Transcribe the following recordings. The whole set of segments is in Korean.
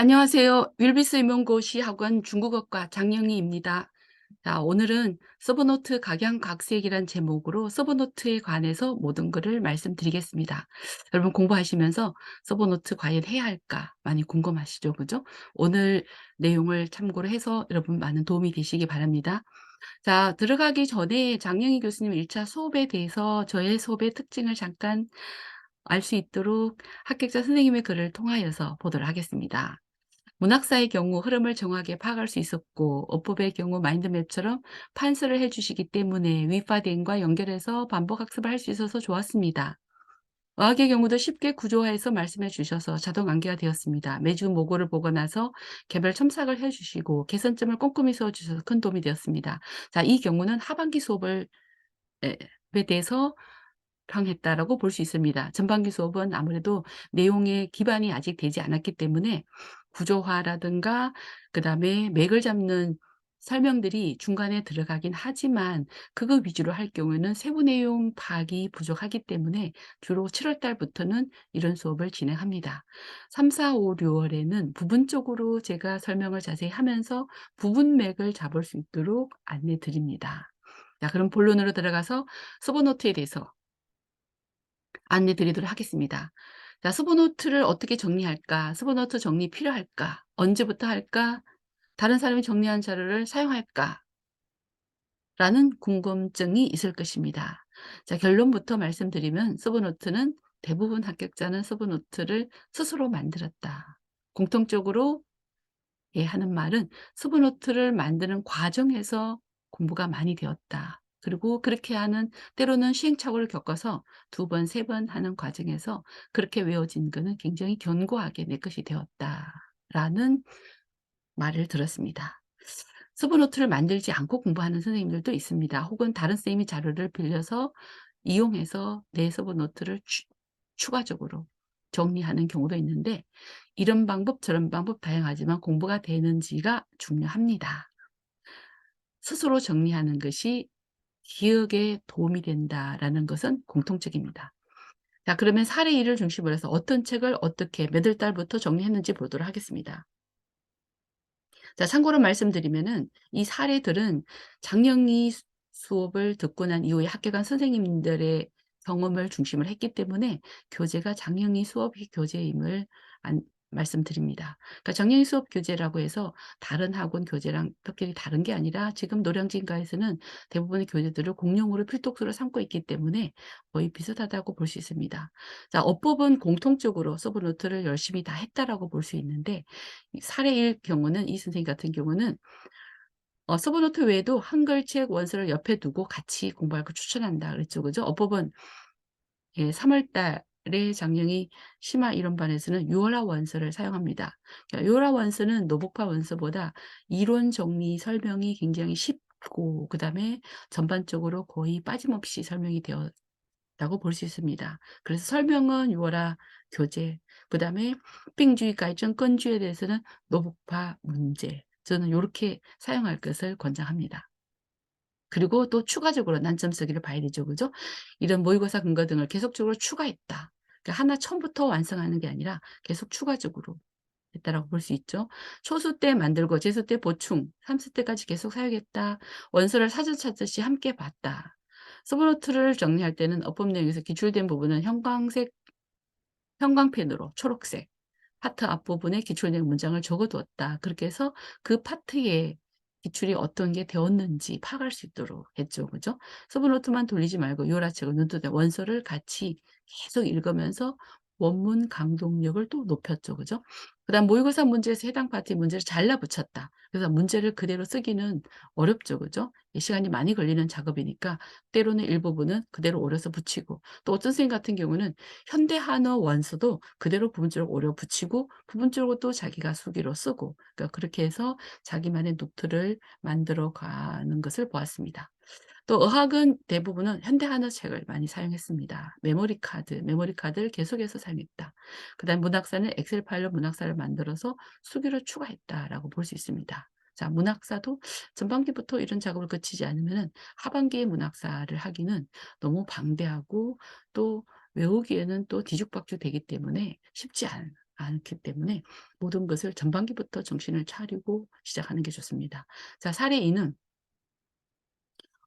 안녕하세요. 윌비스 임용고시 학원 중국어과 장영희입니다. 자, 오늘은 서브노트 각양각색이란 제목으로 서브노트에 관해서 모든 것을 말씀드리겠습니다. 여러분 공부하시면서 서브노트 과연 해야 할까 많이 궁금하시죠? 그죠? 오늘 내용을 참고로 해서 여러분 많은 도움이 되시기 바랍니다. 자, 들어가기 전에 장영희 교수님 1차 수업에 대해서 저의 수업의 특징을 잠깐 알 수 있도록 합격자 선생님의 글을 통하여서 보도록 하겠습니다. 문학사의 경우 흐름을 정확하게 파악할 수 있었고 어법의 경우 마인드맵처럼 판서를 해주시기 때문에 위파된과 연결해서 반복 학습을 할 수 있어서 좋았습니다. 어학의 경우도 쉽게 구조화해서 말씀해 주셔서 자동 암기가 되었습니다. 매주 모고를 보고 나서 개별 첨삭을 해주시고 개선점을 꼼꼼히 써주셔서 큰 도움이 되었습니다. 자, 이 경우는 하반기 수업을 에 대해서 평했다라고 볼 수 있습니다. 전반기 수업은 아무래도 내용의 기반이 아직 되지 않았기 때문에 구조화라든가 그다음에 맥을 잡는 설명들이 중간에 들어가긴 하지만 그거 위주로 할 경우에는 세부 내용 파악이 부족하기 때문에 주로 7월 달부터는 이런 수업을 진행합니다. 3, 4, 5, 6월에는 부분적으로 제가 설명을 자세히 하면서 부분 맥을 잡을 수 있도록 안내 드립니다. 자, 그럼 본론으로 들어가서 서브노트에 대해서 안내 드리도록 하겠습니다. 자, 서브노트를 어떻게 정리할까? 서브노트 정리 필요할까? 언제부터 할까? 다른 사람이 정리한 자료를 사용할까? 라는 궁금증이 있을 것입니다. 자, 결론부터 말씀드리면 서브노트는 대부분 합격자는 서브노트를 스스로 만들었다. 공통적으로 예, 하는 말은 서브노트를 만드는 과정에서 공부가 많이 되었다. 그리고 그렇게 하는 때로는 시행착오를 겪어서 두 번, 세 번 하는 과정에서 그렇게 외워진 거는 굉장히 견고하게 내 것이 되었다라는 말을 들었습니다. 서브노트를 만들지 않고 공부하는 선생님들도 있습니다. 혹은 다른 선생님이 자료를 빌려서 이용해서 내 서브노트를 추, 추가적으로 정리하는 경우도 있는데 이런 방법 저런 방법 다양하지만 공부가 되는지가 중요합니다. 스스로 정리하는 것이 기억에 도움이 된다라는 것은 공통적입니다. 자, 그러면 사례 1을 중심으로 해서 어떤 책을 어떻게 몇월 달부터 정리했는지 보도록 하겠습니다. 자, 참고로 말씀드리면은 이 사례들은 장영희 수업을 듣고 난 이후에 합격한 선생님들의 경험을 중심으로 했기 때문에 교재가 장영희 수업 교재임을 안, 말씀드립니다. 그러니까 정형이 수업 교재라고 해서 다른 학원 교재랑 특별히 다른 게 아니라 지금 노량진가에서는 대부분의 교재들을 공용으로 필독서로 삼고 있기 때문에 거의 비슷하다고 볼 수 있습니다. 자, 어법은 공통적으로 서브노트를 열심히 다 했다라고 볼 수 있는데 사례일 경우는 이 선생님 같은 경우는 어, 서브노트 외에도 한글책 원서를 옆에 두고 같이 공부할 걸 추천한다 그랬죠. 그죠? 어법은 예, 3월 달 의 장령이 심화 이론 반에서는 유월화 원서를 사용합니다. 유월화 원서는 노복화 원서보다 이론 정리 설명이 굉장히 쉽고 그 다음에 전반적으로 거의 빠짐없이 설명이 되었다고 볼 수 있습니다. 그래서 설명은 유월화 교재, 그 다음에 빙주의 가이점 건주에 대해서는 노복화 문제, 저는 이렇게 사용할 것을 권장합니다. 그리고 또 추가적으로 난점 쓰기를 봐야 되죠. 그죠? 이런 모의고사 근거 등을 계속적으로 추가했다. 그러니까 하나 처음부터 완성하는 게 아니라 계속 추가적으로 했다라고 볼 수 있죠. 초수 때 만들고 재수 때 보충, 삼수 때까지 계속 사용했다. 원서를 사전 찾듯이 함께 봤다. 서브노트를 정리할 때는 어법 내용에서 기출된 부분은 형광색, 형광펜으로 초록색, 파트 앞부분에 기출된 문장을 적어두었다. 그렇게 해서 그 파트에 기출이 어떤 게 되었는지 파악할 수 있도록 했죠. 그죠? 서브노트만 돌리지 말고 요라책을 눈뜨대 원서를 같이 계속 읽으면서 원문 강동력을 또 높였죠. 그죠? 그 다음 모의고사 문제에서 해당 파트의 문제를 잘라 붙였다. 그래서 문제를 그대로 쓰기는 어렵죠. 그죠? 시간이 많이 걸리는 작업이니까 때로는 일부분은 그대로 오려서 붙이고 또 어떤 선생님 같은 경우는 현대 한어 원서도 그대로 부분적으로 오려 붙이고 부분적으로 또 자기가 수기로 쓰고 그러니까 그렇게 해서 자기만의 노트를 만들어 가는 것을 보았습니다. 또 어학은 대부분은 현대 한어 책을 많이 사용했습니다. 메모리 카드, 메모리 카드를 계속해서 사용했다. 그 다음 문학사는 엑셀 파일로 문학사를 만들어서 수기를 추가했다라고 볼 수 있습니다. 자, 문학사도 전반기부터 이런 작업을 거치지 않으면 하반기에 문학사를 하기는 너무 방대하고 또 외우기에는 또 뒤죽박죽 되기 때문에 쉽지 않, 않기 때문에 모든 것을 전반기부터 정신을 차리고 시작하는 게 좋습니다. 자 사례 2는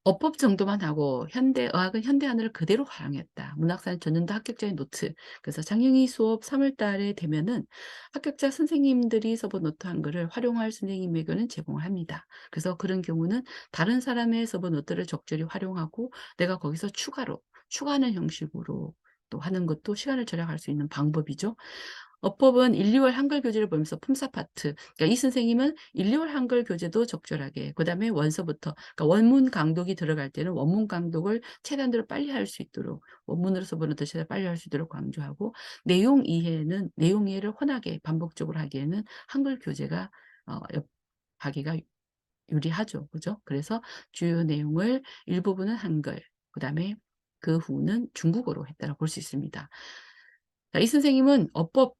어법 정도만 하고 현대의학은 현대한어를 그대로 활용했다. 문학사는 전년도 합격자의 노트. 그래서 장영희 수업 3월 달에 되면은 합격자 선생님들이 써본 노트 한글을 활용할 선생님에게는 제공을 합니다. 그래서 그런 경우는 다른 사람의 써본 노트를 적절히 활용하고 내가 거기서 추가로 추가하는 형식으로 또 하는 것도 시간을 절약할 수 있는 방법이죠. 어법은 1, 2월 한글 교재를 보면서 품사 파트 그러니까 이 선생님은 1, 2월 한글 교재도 적절하게 그 다음에 원서부터 그러니까 원문 강독이 들어갈 때는 원문 강독을 최단대로 빨리 할 수 있도록 원문으로서 보는 더 최대한 빨리 할 수 있도록 강조하고 내용 이해는 내용 이해를 혼하게 반복적으로 하기에는 한글 교재가 어여 하기가 유리하죠. 그죠? 그래서 주요 내용을 일부분은 한글 그 다음에 그 후는 중국어로 했다라고 볼 수 있습니다. 자 이 선생님은 어법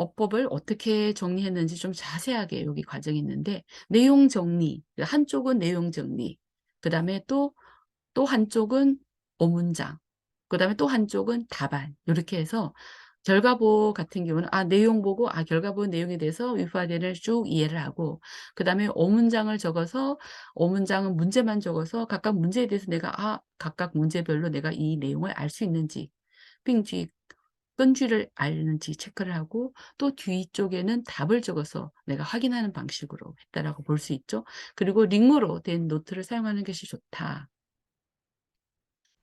어법을 어떻게 정리했는지 좀 자세하게 여기 과정이 있는데 내용 정리, 한쪽은 내용 정리, 그 다음에 또, 또 한쪽은 어문장, 그 다음에 또 한쪽은 답안. 요렇게 해서 결과보 같은 경우는 아 내용 보고 아 결과보 내용에 대해서 위파된을 쭉 이해를 하고 그 다음에 어문장을 적어서 어문장은 문제만 적어서 각각 문제에 대해서 내가 아 각각 문제별로 내가 이 내용을 알 수 있는지 빙쥐 끈쥐를 앓는지 체크를 하고 또 뒤쪽에는 답을 적어서 내가 확인하는 방식으로 했다라고 볼 수 있죠. 그리고 링으로 된 노트를 사용하는 것이 좋다.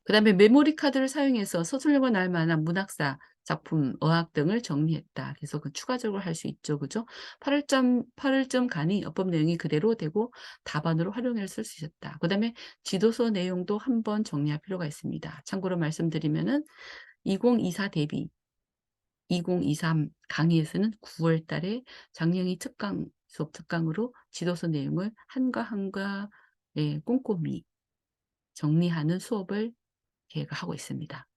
그 다음에 메모리 카드를 사용해서 서술력을 날 만한 문학사, 작품, 어학 등을 정리했다. 그래서 그 추가적으로 할 수 있죠. 그죠? 8월점 8월점 간이 어법 내용이 그대로 되고 답안으로 활용해서 쓸 수 있었다. 그 다음에 지도서 내용도 한번 정리할 필요가 있습니다. 참고로 말씀드리면은 2024 대비 2023 강의에서는 9월 달에 장영희 특강 수업 특강으로 지도서 내용을 한과 한과 예, 꼼꼼히 정리하는 수업을 계획하고 있습니다.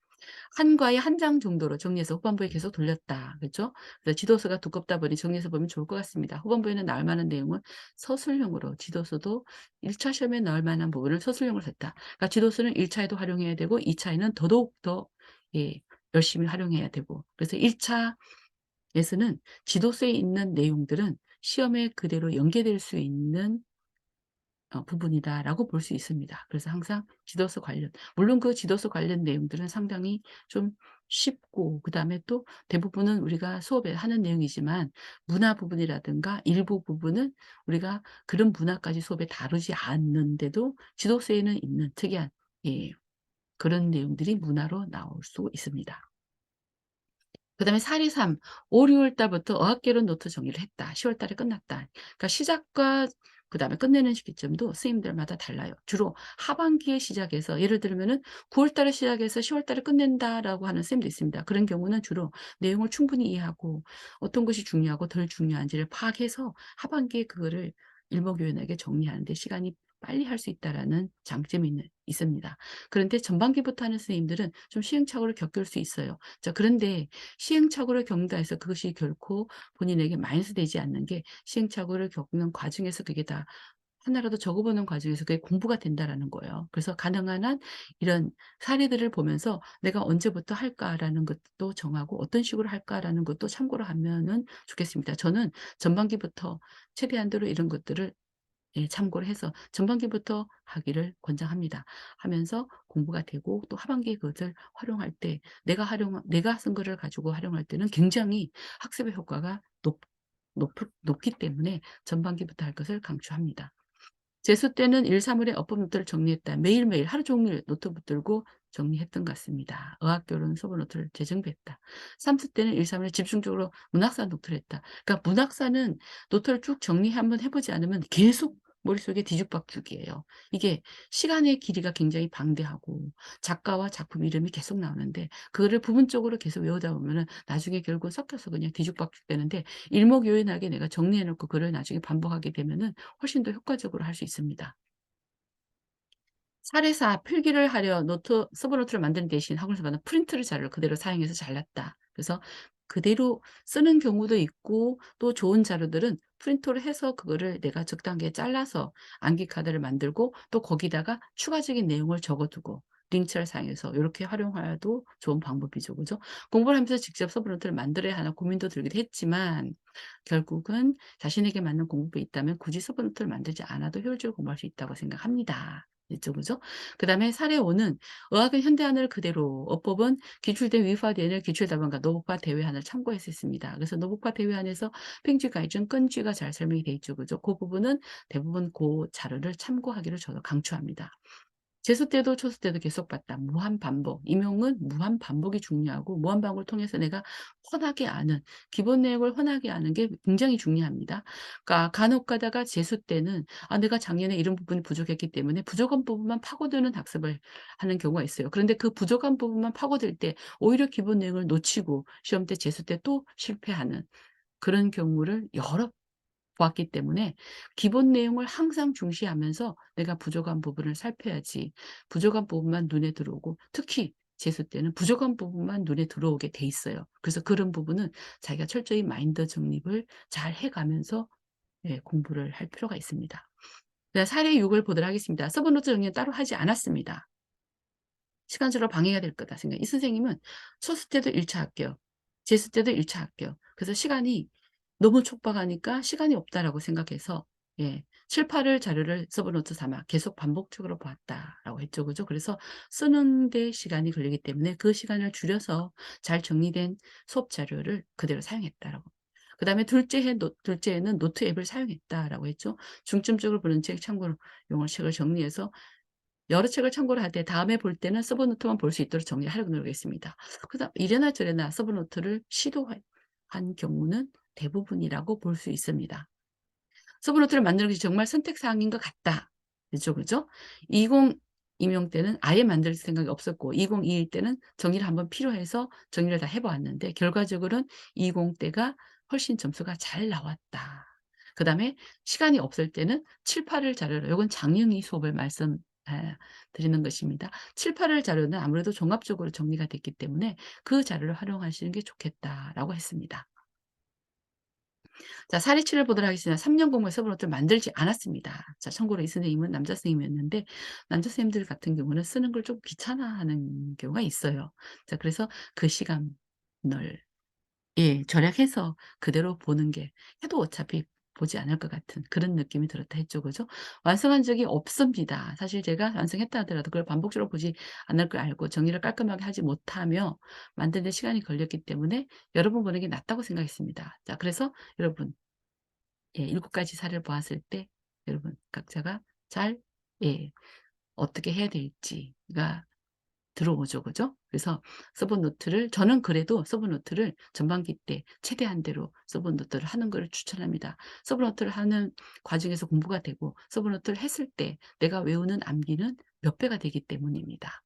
한 과에 한장 정도로 정리해서 후반부에 계속 돌렸다. 그렇죠? 그래서 지도서가 두껍다 보니 정리해서 보면 좋을 것 같습니다. 후반부에는 나올 만한 내용은 서술형으로 지도서도 1차 시험에 나올 만한 부분을 서술형으로 했다. 그러니까 지도서는 1차에도 활용해야 되고 2차에는 더더욱 더 예, 열심히 활용해야 되고 그래서 1차에서는 지도서에 있는 내용들은 시험에 그대로 연계될 수 있는 어 부분이다라고 볼 수 있습니다. 그래서 항상 지도서 관련 물론 그 지도서 관련 내용들은 상당히 좀 쉽고 그 다음에 또 대부분은 우리가 수업에 하는 내용이지만 문화 부분이라든가 일부 부분은 우리가 그런 문화까지 수업에 다루지 않는데도 지도서에는 있는 특이한 예 그런 내용들이 문화로 나올 수 있습니다. 그 다음에 사리 3 5, 6월 달부터 어학개론 노트 정리를 했다. 10월 달에 끝났다. 그러니까 시작과 그 다음에 끝내는 시기점도 선생님들마다 달라요. 주로 하반기에 시작해서 예를 들면 은 9월 달에 시작해서 10월 달에 끝낸다라고 하는 선생님도 있습니다. 그런 경우는 주로 내용을 충분히 이해하고 어떤 것이 중요하고 덜 중요한지를 파악해서 하반기에 그거를 일목요연하게 정리하는 데 시간이 빨리 할 수 있다라는 장점이 있습니다. 그런데 전반기부터 하는 선생님들은 좀 시행착오를 겪을 수 있어요. 자 그런데 시행착오를 겪는다 해서 그것이 결코 본인에게 마이너스 되지 않는 게 시행착오를 겪는 과정에서 그게 다 하나라도 적어보는 과정에서 그게 공부가 된다라는 거예요. 그래서 가능한 한 이런 사례들을 보면서 '내가 언제부터 할까.'라는 것도 정하고 '어떤 식으로 할까.'라는 것도 참고를 하면은 좋겠습니다. 저는 전반기부터 최대한도로 이런 것들을 예 참고를 해서 전반기부터 하기를 권장합니다. 하면서 공부가 되고 또 하반기에 그것을 활용할 때 내가 활용 내가 쓴 거를 가지고 활용할 때는 굉장히 학습의 효과가 높 높 높기 때문에 전반기부터 할 것을 강추합니다. 재수 때는 1, 3월에 어법 노트를 정리했다. 매일매일 하루 종일 노트 붙들고 정리했던 것 같습니다. 어학교로는 소본 노트를 재정비했다. 3수 때는 1, 3월에 집중적으로 문학사 노트를 했다. 그러니까 문학사는 노트를 쭉 정리 한번 해보지 않으면 계속 머릿속에 뒤죽박죽이에요. 이게 시간의 길이가 굉장히 방대하고 작가와 작품 이름이 계속 나오는데 그거를 부분적으로 계속 외우다 보면은 나중에 결국 섞여서 그냥 뒤죽박죽 되는데 일목요연하게 내가 정리해 놓고 그걸 나중에 반복하게 되면은 훨씬 더 효과적으로 할 수 있습니다. 사례사 필기를 하려 노트 서브노트를 만드는 대신 학원에서받은 프린트를 자료를 그대로 사용해서 잘랐다. 그래서 그대로 쓰는 경우도 있고 또 좋은 자료들은 프린터를 해서 그거를 내가 적당하게 잘라서 암기 카드를 만들고 또 거기다가 추가적인 내용을 적어 두고 링크를 사용해서 요렇게 활용해도 좋은 방법이죠. 그죠? 공부를 하면서 직접 서브노트를 만들어야 하나 고민도 들기도 했지만 결국은 자신에게 맞는 공부법이 있다면 굳이 서브노트를 만들지 않아도 효율적으로 공부할 수 있다고 생각합니다. 됐죠? 그죠? 그 다음에 사례 5는 의학은 현대안을 그대로, 어법은 기출된 위화 대안을 기출답안과 노복화 대외안을 참고해서 했습니다. 그래서 노복화 대외안에서 팽쥐 가이준 끈쥐가 잘 설명이 돼 있죠. 그죠? 그 부분은 대부분 그 자료를 참고하기를 저도 강추합니다. 재수 때도 초수 때도 계속 봤다. 무한 반복. 임용은 무한 반복이 중요하고 무한 반복을 통해서 내가 훤하게 아는 기본 내용을 훤하게 아는 게 굉장히 중요합니다. 그러니까 간혹 가다가 재수 때는 아 내가 작년에 이런 부분이 부족했기 때문에 부족한 부분만 파고드는 학습을 하는 경우가 있어요. 그런데 그 부족한 부분만 파고들 때 오히려 기본 내용을 놓치고 시험 때 재수 때 또 실패하는 그런 경우를 여러 보았기 때문에 기본 내용을 항상 중시하면서 내가 부족한 부분을 살펴야지 부족한 부분만 눈에 들어오고 특히 재수 때는 부족한 부분만 눈에 들어오게 돼 있어요. 그래서 그런 부분은 자기가 철저히 마인드 정립을 잘 해가면서 예, 공부를 할 필요가 있습니다. 자, 사례 6을 보도록 하겠습니다. 서브노트 정리는 따로 하지 않았습니다. 시간적으로 방해가 될 거다 생각. 이 선생님은 초수 때도 1차 할게요. 재수 때도 1차 할게요. 그래서 시간이 너무 촉박하니까 시간이 없다라고 생각해서 예. 7, 8을 자료를 서브노트 삼아 계속 반복적으로 보았다라고 했죠. 그죠? 그래서 쓰는 데 시간이 걸리기 때문에 그 시간을 줄여서 잘 정리된 수업 자료를 그대로 사용했다라고. 그 다음에 둘째 해 노, 둘째 해는 노트 앱을 사용했다라고 했죠. 중점적으로 보는 책 참고로 용어 책을 정리해서 여러 책을 참고를 하되 다음에 볼 때는 서브노트만 볼 수 있도록 정리하려고 노력했습니다. 그다음 이래나 저래나 서브노트를 시도한 경우는 대부분이라고 볼 수 있습니다. 서브노트를 것이 정말 선택사항인 것 같다. 그죠, 그죠? 20 임용 때는 아예 만들 생각이 없었고 2021 때는 정리를 한번 필요해서 정리를 다 해보았는데 결과적으로는 20 때가 훨씬 점수가 잘 나왔다. 그 다음에 시간이 없을 때는 7, 8을 자료로 이건 장영희 수업을 말씀 드리는 것입니다. 7, 8을 자료는 아무래도 종합적으로 정리가 됐기 때문에 그 자료를 활용하시는 게 좋겠다라고 했습니다. 자, 사례치를 보도록 하겠습니다. 3년 공부에 서브노트를 만들지 않았습니다. 자, 참고로 이 선생님은 남자 선생님이었는데 남자 선생님들 같은 경우는 쓰는 걸 좀 귀찮아하는 경우가 있어요. 자, 그래서 그 시간을 예, 절약해서 그대로 보는 게 해도 어차피 보지 않을 것 같은 그런 느낌이 들었다 했죠. 그죠? 완성한 적이 없습니다. 사실 제가 완성했다 하더라도 그걸 반복적으로 보지 않을 걸 알고 정리를 깔끔하게 하지 못하며 만드는 데 시간이 걸렸기 때문에 여러분 보는 게 낫다고 생각했습니다. 자, 그래서 여러분 예, 7가지 사례를 보았을 때 여러분 각자가 잘 예, 어떻게 해야 될지가 들어오죠. 그죠? 그래서 서브노트를 저는 그래도 서브노트를 전반기 때 최대한 대로 서브노트를 하는 것을 추천합니다. 서브노트를 하는 과정에서 공부가 되고 서브노트를 했을 때 내가 외우는 암기는 몇 배가 되기 때문입니다.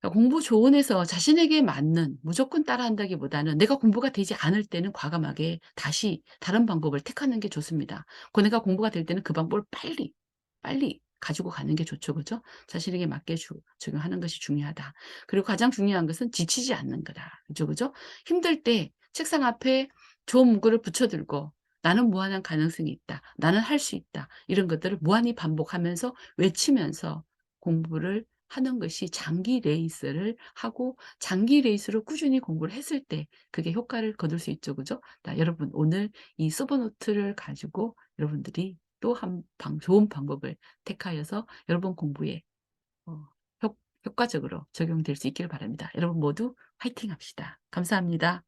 그러니까 공부 조언에서 자신에게 맞는 무조건 따라한다기보다는 내가 공부가 되지 않을 때는 과감하게 다시 다른 방법을 택하는 게 좋습니다. 그 내가 공부가 될 때는 그 방법을 빨리 빨리 가지고 가는 게 좋죠. 그죠? 자신에게 맞게 주, 적용하는 것이 중요하다. 그리고 가장 중요한 것은 지치지 않는 거다. 그죠? 그죠? 힘들 때 책상 앞에 좋은 문구를 붙여들고 나는 무한한 가능성이 있다. 나는 할 수 있다. 이런 것들을 무한히 반복하면서 외치면서 공부를 하는 것이 장기 레이스를 하고 장기 레이스로 꾸준히 공부를 했을 때 그게 효과를 거둘 수 있죠. 그죠? 자, 여러분 오늘 이 서브노트를 가지고 여러분들이 또한 좋은 방법을 택하여서 여러분 공부에 어, 효, 효과적으로 적용될 수 있기를 바랍니다. 여러분 모두 화이팅 합시다. 감사합니다.